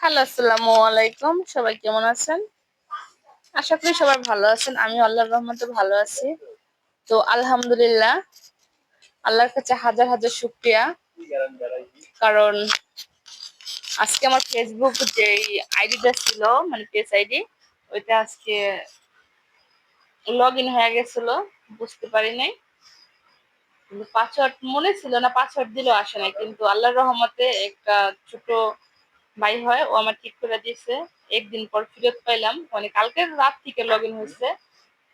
Hello, আসসালামু আলাইকুম। সবাই কেমন আছেন? আশা করি সবাই ভালো আছেন। আমি আল্লাহর রহমতে ভালো আছি। তো আলহামদুলিল্লাহ, আল্লাহর কাছে হাজার হাজার শুক্রিয়া। কারণ আজকে আমার ফেসবুক যে আইডিটা ছিল মানে পেজ আইডি ওইটা আজকে লগ ইন হয়ে গেছিল, বুঝতে পারি নাই। পাসওয়ার্ড মনে ছিল না পাসওয়ার্ড দিলেও আসে নাই। কিন্তু আল্লাহর রহমতে একটা ছোট ভাই হয়, ও আমার ঠিক করে দিয়েছে। একদিন পর ফেরত পাইলাম। মানে কালকে রাত থেকে লগ ইন হয়েছে।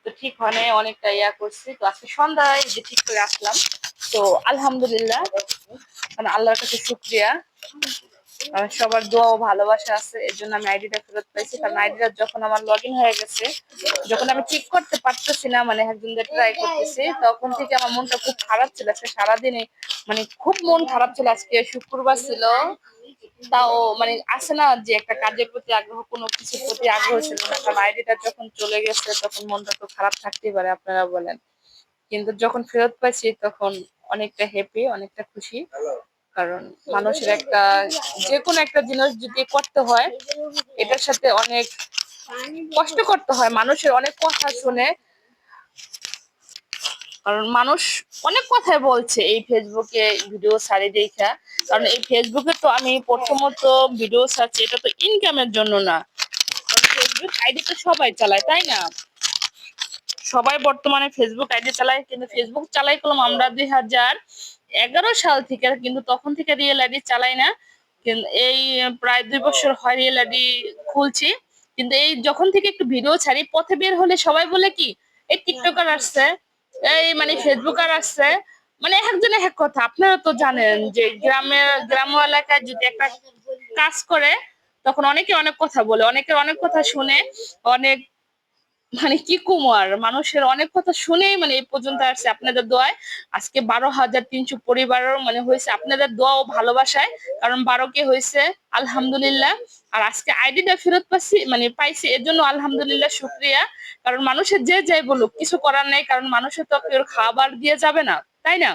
তো ঠিক হয় অনেকটা ইয়া করছি। তো আজকে সন্ধ্যায় যে ঠিক করে আসলাম। তো আলহামদুলিল্লাহ মানে আল্লাহর কাছে শুক্রিয়া। সবার দোয়া ও ভালোবাসা আছে, এর জন্য আমি আইডিটা ফেরত পাইছি। কারণ আইডিটা যখন আমার লগ হয়ে গেছে, যখন আমি ঠিক করতে পারতেছি না মানে একজনদের ট্রাই করতেছি, তখন থেকে আমার মনটা খুব খারাপ ছিল। আজকে সারাদিনে মানে খুব মন খারাপ ছিল। আজকে শুক্রবার ছিল। তাও মানে আসে না যে একটা কাজের প্রতি আগ্রহ, কোনো কিছুর প্রতি আগ্রহ ছিল না। কারণ আইডিটা যখন চলে গেছে, তখন মনটা তো খারাপ থাকতেই পারে, আপনারা বলেন। কিন্তু যখন ফেরত পাইছি, তখন অনেকটা হ্যাপি অনেকটা খুশি। কারণ মানুষের একটা যে কোনো একটা জিনিস যদি করতে হয়, এটার সাথে অনেক কষ্ট করতে হয়। মানুষের অনেক কথা শুনে কারণ মানুষ অনেক কথাই বলছে এই ফেসবুকে ভিডিও সারি দেখা। কারণ এই ফেসবুকে তো আমি প্রথমত ভিডিও সারছি এটা তো ইনকামের জন্য না। ফেসবুক আইডি তো সবাই চালায়, তাই না? সবাই বর্তমানে ফেসবুক আইডি চালায়, কিন্তু ফেসবুক চালাই করলাম আমরা দুই হাজার এগারো সাল থেকে, কিন্তু তখন থেকে রিয়েল আইডি চালাই না। এই প্রায় দুই বছর হয় রিয়েল আইডি খুলছি। কিন্তু এই যখন থেকে একটু ভিডিও ছাড়ি, পথে বের হলে সবাই বলে কি, এই টিকটকার আসছে। এই মানে ফেসবুক আর আসছে মানে একজন এক কথা। আপনারা তো জানেন যে গ্রামের গ্রাম এলাকায় যদি একটা কাজ করে, তখন অনেকে অনেক কথা বলে অনেকের অনেক কথা শুনে, অনেক মানে কি কুমার মানুষের অনেক কথা শুনেই মানে এই পর্যন্ত আসছে আপনাদের দোয়ায়। আজকে বারো হাজার তিনশো পরিবারের মানে হয়েছে আপনাদের দোয়া ও ভালোবাসায়। কারণ বারো কে হয়েছে আলহামদুলিল্লাহ। আর আজকে আইডিটা ফেরত পাচ্ছি মানে পাইছি। এর জন্য আলহামদুলিল্লাহ শুক্রিয়া। কারণ মানুষের যে যাই বলুক কিছু করার নেই। কারণ মানুষের তো কেউ খাবার দিয়ে যাবে না তাই না?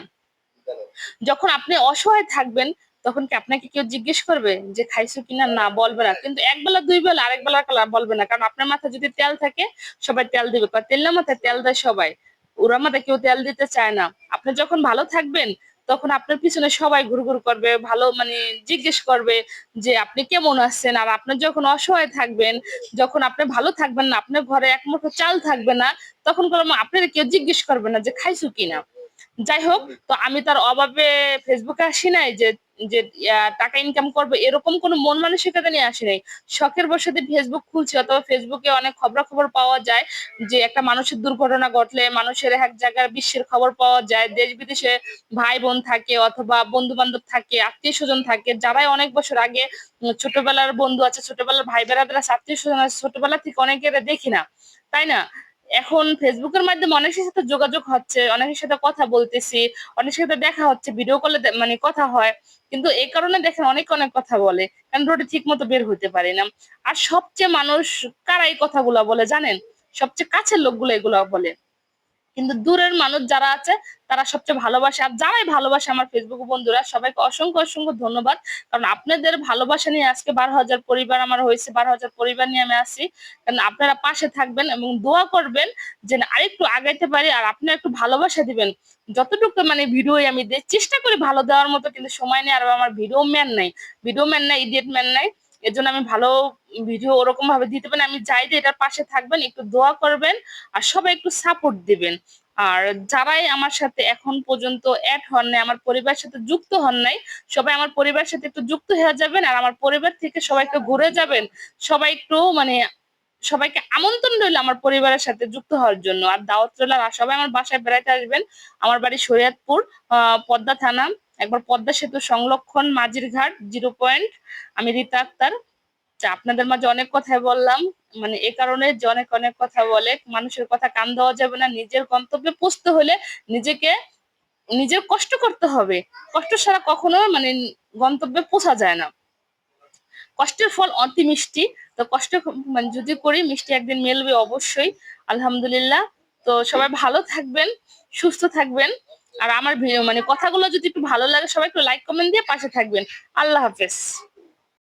যখন আপনি অসহায় থাকবেন তখন কি আপনাকে কেউ জিজ্ঞেস করবে যে খাইছো কিনা? না, বলবে না। কিন্তু এক বেলা, দুই বেলা, আরেক বেলা বলবে না। কারণ আপনার মাথায় যদি তেল থাকে, সবাই তেল দিবে। তেল না মাথায় তেল দেয় সবাই। ওরা মাথায় কেউ তেল দিতে চায় না। আপনি যখন ভালো থাকবেন, তখন আপনার পিছনে সবাই ঘুর ঘুর করবে, ভালো মানে জিজ্ঞেস করবে যে আপনি কেমন আছেন? আর আপনি যখন অসহায় থাকবেন, যখন আপনি ভালো থাকবেন না, আপনার ঘরে এক মুঠো চাল থাকবে না, তখন আপনার কেউ জিজ্ঞেস করবে না যে খাইছো কিনা? যাই হোক, তো আমি তার অভাবে ফেসবুকে আসি নাই যে যে টাকা ইনকাম করব, এরকম কোনো মন মানসিকতা নিয়ে আসে নাই। শখের বসাতে ফেসবুক খুলছি, অথবা ফেসবুকে অনেক খবরাখবর পাওয়া যায় যে, একটা মানুষের দুর্ঘটনা ঘটলে মানুষের এক জায়গার বিশ্বের খবর পাওয়া যায় দেশ বিদেশে ভাই বোন থাকে, অথবা বন্ধু বান্ধব থাকে আত্মীয় স্বজন থাকে। যারাই অনেক বছর আগে ছোটবেলার বন্ধু আছে, ছোটবেলার ভাই বেড়াদের আত্মীয় স্বজন আছে, ছোটবেলা থেকে অনেকের দেখি না। তাই না? এখন ফেসবুকের মাধ্যমে অনেকের সাথে যোগাযোগ হচ্ছে, অনেকের সাথে কথা বলতেছি, অনেকের সাথে দেখা হচ্ছে ভিডিও কলে মানে কথা হয়। কিন্তু এই কারণে দেখেন অনেক অনেক কথা বলে, কারণ রোডে ঠিক মতো বের হইতে পারে না। আর সবচেয়ে মানুষ কারা এই কথাগুলো বলে জানেন? সবচেয়ে কাছের লোকগুলো এগুলো বলে। কিন্তু দূরের মানুষ যারা আছে, তারা সবচেয়ে ভালোবাসে। আর যারাই ভালোবাসে আমার ফেসবুক বন্ধুরা, সবাইকে অসংখ্য অসংখ্য ধন্যবাদ। কারণ আপনাদের ভালোবাসা নিয়ে আজকে বারো হাজার পরিবার আমার হয়েছে, বারো হাজার পরিবার নিয়ে আমি আসি কারণ আপনারা পাশে থাকবেন এবং দোয়া করবেন যে আরেকটু আগাইতে পারি আর আপনারা একটু ভালোবাসা দিবেন। যতটুকু মানে ভিডিও আমি চেষ্টা করি ভালো দেওয়ার মতো, কিন্তু সময় নেই আর আমার ভিডিও ম্যান নাই। ভিডিও ম্যান নাই ইডিয়েট ম্যান নাই। এর জন্য আমি ভালো ভিডিও ওরকম ভাবে দিতে পারি আমি চাই যে এটার পাশে থাকবেন, একটু দোয়া করবেন আর সবাই একটু সাপোর্ট দিবেন। আর যারাই আমার সাথে এখন পর্যন্ত অ্যাড হন নাই, আমার পরিবারের সাথে যুক্ত হন নাই, সবাই আমার পরিবারের সাথে একটু যুক্ত হয়ে যাবেন আর আমার পরিবার থেকে সবাই একটু ঘুরে যাবেন। সবাই একটু মানে সবাইকে আমন্ত্রণ রইল আমার পরিবারের সাথে যুক্ত হওয়ার জন্য। আর দাওয়াত রইল আর সবাই আমার বাসায় বেড়াইতে আসবেন। আমার বাড়ি শরিয়াতপুর পদ্মা থানা। একবার পদ্মা সেতু সংরক্ষণ মাঝির ঘাট জিরো পয়েন্ট আমি রীতা আক্তার। আপনাদের মাঝে অনেক কথাই বললাম। মানে এ কারণে যে অনেক অনেক কথা বলে, মানুষের কথা কান দেওয়া যাবে না। নিজের গন্তব্যে পুষতে হলে নিজেকে নিজের কষ্ট করতে হবে। কষ্ট ছাড়া কখনো মানে গন্তব্যে পোষা যায় না। কষ্টের ফল অতি মিষ্টি। তো কষ্ট মানে যদি করি, মিষ্টি একদিন মেলবে অবশ্যই। আলহামদুলিল্লাহ। তো সবাই ভালো থাকবেন, সুস্থ থাকবেন। আর আমার মানে কথাগুলো যদি একটু ভালো লাগে, সবাই একটু লাইক কমেন্ট দিয়ে পাশে থাকবেন। আল্লাহ হাফেজ।